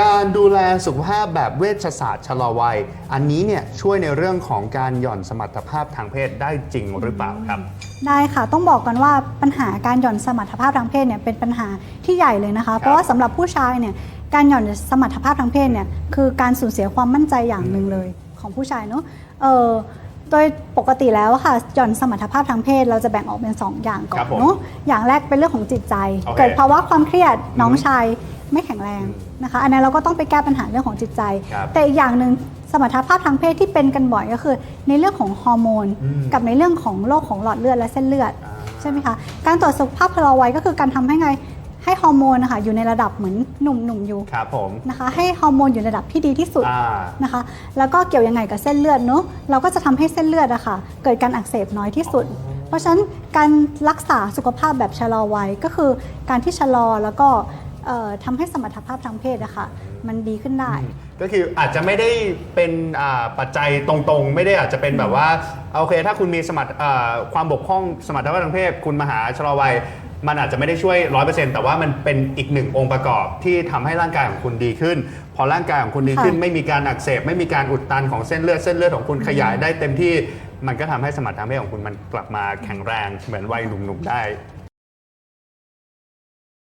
การดูแลสุขภาพแบบเวชศาสตร์ชะลอวัย อันนี้เนี่ยช่วยในเรื่องของการหย่อนสมรรถภาพทางเพศได้จริงหรือเปล่าครับ ได้ค่ะต้องบอกกันว่าปัญหาการหย่อนสมรรถภาพทางเพศเนี่ยเป็นปัญหาที่ใหญ่เลยนะคะ เพราะว่าสำหรับผู้ชายเนี่ยการหย่อนสมรรถภาพทางเพศเนี่ยคือการสูญเสียความมั่นใจอย่างหนึ่งเลยของผู้ชายเนาะเออโดยปกติแล้วอะค่ะหย่อนสมรรถภาพทางเพศเราจะแบ่งออกเป็น 2 อย่างก่อครันบผมเนาะอย่างแรกเป็นเรื่องของจิตใจโอเคเกิดภาวะความเครียดน้องอืมชาย ไม่แข็งแรงนะคะ อันนั้นเราก็ต้องไปแก้ปัญหาเรื่องของจิตใจ ครับแต่อีกอย่างหนึ่งสมรรถภาพทางเพศที่เป็นกันบ่อยก็คือ ในเรื่องของฮอร์โมน อืม กับในเรื่องของโรคของหลอดเลือดและเส้นเลือด อ่า ใช่ไหมคะ การตรวจสุขภาพพลาวัยก็คือการทำให้ไงให้ฮอร์โมนนะคะอยู่ในระดับเหมือนหนุ่มๆอยู่ครับผมนะคะ ให้ฮอร์โมนอยู่ในระดับที่ดีที่สุดอ่า นะคะ แล้วก็เกี่ยวยังไงกับเส้นเลือดเนาะเราก็จะทำให้เส้นเลือดอะค่ะเกิดการอักเสบน้อยที่สุด เพราะฉะนั้นการรักษาสุขภาพแบบชะลอวัยก็คือการที่ชะลอแล้วก็เอ่อ ทำให้สมรรถภาพทางเพศอะค่ะมันดีขึ้นได้ ก็คืออาจจะไม่ได้เป็นอ่าปัจจัยตรงๆ ไม่ได้อาจจะเป็นแบบว่าโอเค ถ้าคุณมีสมรรถอ่าความบกพร่องสมรรถภาพทางเพศ คุณมาหาชะลอวัยมันอาจจะไม่ได้ช่วย 100%แต่ว่ามันเป็นอีกหนึ่งองค์ประกอบที่ทำให้ร่างกายของคุณดีขึ้น พอร่างกายของคุณดีขึ้นค่ะไม่มีการอักเสบไม่มีการอุดตันของเส้นเลือดเส้นเลือดของคุณขยายได้เต็มที่มันก็ทำให้สมรรถทางเพศของคุณมันกลับมาแข็งแรงเหมือนวัยหนุ่มๆได้